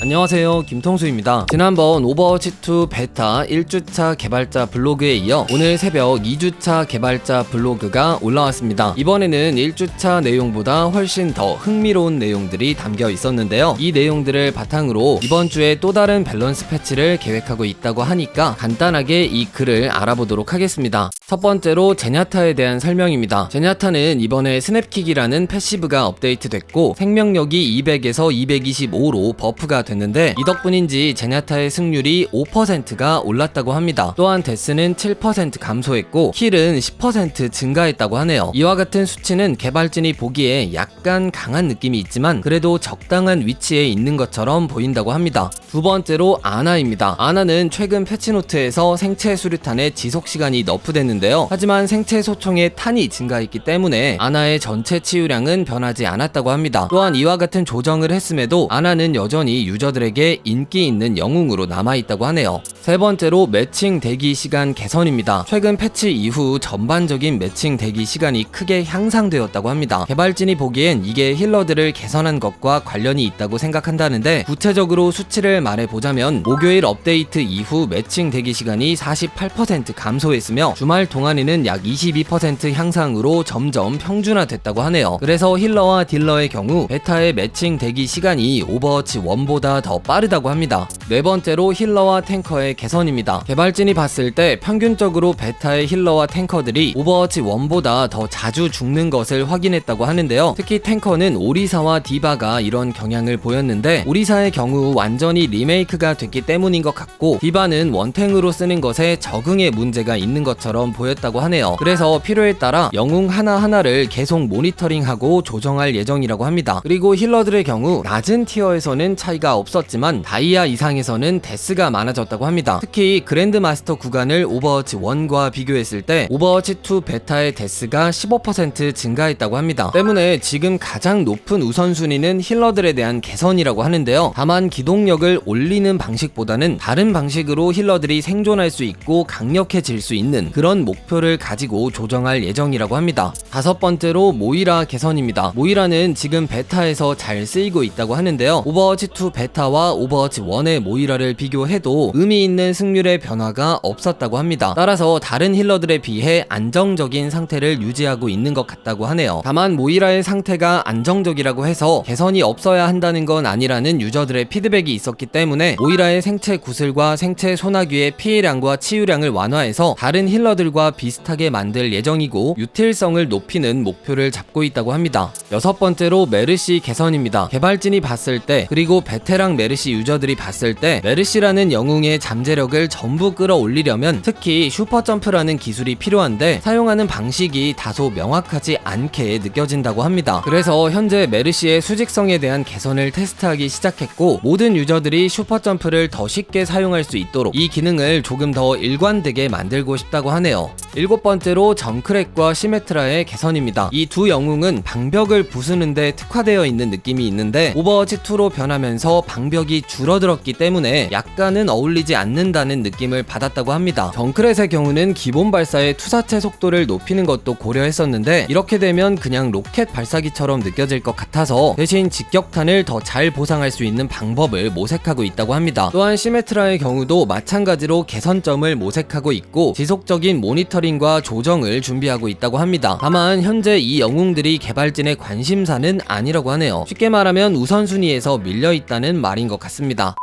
안녕하세요. 김통수입니다. 지난번 오버워치2 베타 1주차 개발자 블로그에 이어 오늘 새벽 2주차 개발자 블로그가 올라왔습니다. 이번에는 1주차 내용보다 훨씬 더 흥미로운 내용들이 담겨 있었는데요. 이 내용들을 바탕으로 이번 주에 또 다른 밸런스 패치를 계획하고 있다고 하니까 간단하게 이 글을 알아보도록 하겠습니다 첫 번째로 제냐타에 대한 설명입니다 제냐타는 이번에 스냅킥이라는 패시브가 업데이트됐고 생명력이 200에서 225로 버프가 됐는데 이 덕분인지 제냐타의 승률이 5%가 올랐다고 합니다. 또한 데스는 7% 감소했고 힐은 10% 증가했다고 하네요. 이와 같은 수치는 개발진이 보기에 약간 강한 느낌이 있지만 그래도 적당한 위치에 있는 것처럼 보인다고 합니다. 두 번째로 아나입니다. 아나는 최근 패치노트에서 생체 수류탄의 지속 시간이 너프됐는데 요. 하지만 생체 소총의 탄이 증가했기 때문에 아나의 전체 치유량은 변하지 않았다고 합니다. 또한 이와 같은 조정을 했음에도 아나는 여전히 유저들에게 인기 있는 영웅으로 남아있다고 하네요. 세 번째로 매칭 대기 시간 개선입니다. 최근 패치 이후 전반적인 매칭 대기 시간이 크게 향상되었다고 합니다. 개발진이 보기엔 이게 힐러들을 개선한 것과 관련이 있다고 생각한다는데 구체적으로 수치를 말해보자면 목요일 업데이트 이후 매칭 대기 시간이 48% 감소했으며 주말 동안에는 약 22% 향상으로 점점 평준화됐다고 하네요. 그래서 힐러와 딜러의 경우 베타의 매칭 대기 시간이 오버워치 1보다 더 빠르다고 합니다. 네 번째로 힐러와 탱커의 개선입니다. 개발진이 봤을 때 평균적으로 베타의 힐러와 탱커들이 오버워치 1보다 더 자주 죽는 것을 확인했다고 하는데요. 특히 탱커는 오리사와 디바가 이런 경향을 보였는데 오리사의 경우 완전히 리메이크가 됐기 때문인 것 같고 디바는 원탱으로 쓰는 것에 적응의 문제가 있는 것처럼 보였다고 하네요. 그래서 필요에 따라 영웅 하나하나를 계속 모니터링하고 조정할 예정이라고 합니다. 그리고 힐러들의 경우 낮은 티어에서는 차이가 없었지만 다이아 이상에서는 데스가 많아졌다고 합니다. 특히 그랜드 마스터 구간을 오버워치 1과 비교했을 때 오버워치 2 베타의 데스가 15% 증가했다고 합니다. 때문에 지금 가장 높은 우선순위는 힐러들에 대한 개선이라고 하는데요. 다만 기동력을 올리는 방식보다는 다른 방식으로 힐러들이 생존할 수 있고 강력해질 수 있는 그런 목표를 가지고 조정할 예정이라고 합니다. 다섯 번째로 모이라 개선입니다. 모이라는 지금 베타에서 잘 쓰이고 있다고 하는데요. 오버워치 2 베타와 오버워치 1의 모이라를 비교해도 의미 있는 승률의 변화가 없었다고 합니다. 따라서 다른 힐러들에 비해 안정적인 상태를 유지하고 있는 것 같다고 하네요. 다만 모이라의 상태가 안정적이라고 해서 개선이 없어야 한다는 건 아니라는 유저들의 피드백이 있었기 때문에 모이라의 생체 구슬과 생체 소나귀의 피해량과 치유량을 완화해서 다른 힐러들과 비슷하게 만들 예정이고 유틸성을 높이는 목표를 잡고 있다고 합니다. 여섯 번째로 메르시 개선입니다. 개발진이 봤을 때 그리고 베테랑 메르시 유저들이 봤을 때 메르시라는 영웅의 잠재력을 전부 끌어올리려면 특히 슈퍼점프라는 기술이 필요한데 사용하는 방식이 다소 명확하지 않게 느껴진다고 합니다. 그래서 현재 메르시의 수직성에 대한 개선을 테스트하기 시작했고 모든 유저들이 슈퍼점프를 더 쉽게 사용할 수 있도록 이 기능을 조금 더 일관되게 만들고 싶다고 하네요. channel. 일곱 번째로 정크랙과 시메트라의 개선입니다. 이 두 영웅은 방벽을 부수는데 특화되어 있는 느낌이 있는데 오버워치 2로 변하면서 방벽이 줄어들었기 때문에 약간은 어울리지 않는다는 느낌을 받았다고 합니다. 정크렛의 경우는 기본 발사의 투사체 속도를 높이는 것도 고려했었는데 이렇게 되면 그냥 로켓 발사기처럼 느껴질 것 같아서 대신 직격탄을 더 잘 보상할 수 있는 방법을 모색하고 있다고 합니다. 또한 시메트라의 경우도 마찬가지로 개선점을 모색하고 있고 지속적인 모니터링 과 조정을 준비하고 있다고 합니다. 다만 현재 이 영웅들이 개발진의 관심사는 아니라고 하네요. 쉽게 말하면 우선순위에서 밀려 있다는 말인 것 같습니다.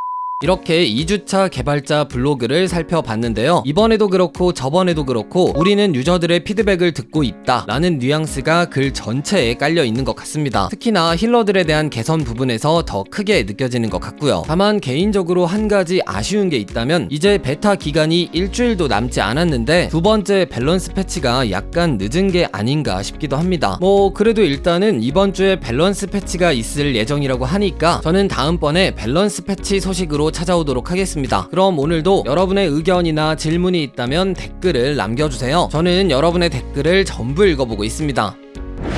이렇게 2주차 개발자 블로그를 살펴봤는데요. 이번에도 그렇고 저번에도 그렇고 우리는 유저들의 피드백을 듣고 있다 라는 뉘앙스가 글 전체에 깔려 있는 것 같습니다. 특히나 힐러들에 대한 개선 부분에서 더 크게 느껴지는 것 같고요. 다만 개인적으로 한 가지 아쉬운 게 있다면 이제 베타 기간이 일주일도 남지 않았는데 두 번째 밸런스 패치가 약간 늦은 게 아닌가 싶기도 합니다. 뭐 그래도 일단은 이번 주에 밸런스 패치가 있을 예정이라고 하니까 저는 다음번에 밸런스 패치 소식 으로 찾아오도록 하겠습니다. 그럼 오늘도 여러분의 의견이나 질문이 있다면 댓글을 남겨주세요. 저는 여러분의 댓글을 전부 읽어보고 있습니다.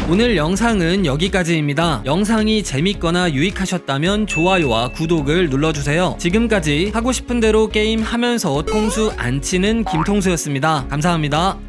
오늘 영상은 여기까지입니다. 영상이 재밌거나 유익하셨다면 좋아요와 구독을 눌러주세요. 지금까지 하고 싶은 대로 게임 하면서 통수 안 치는 김통수였습니다. 감사합니다.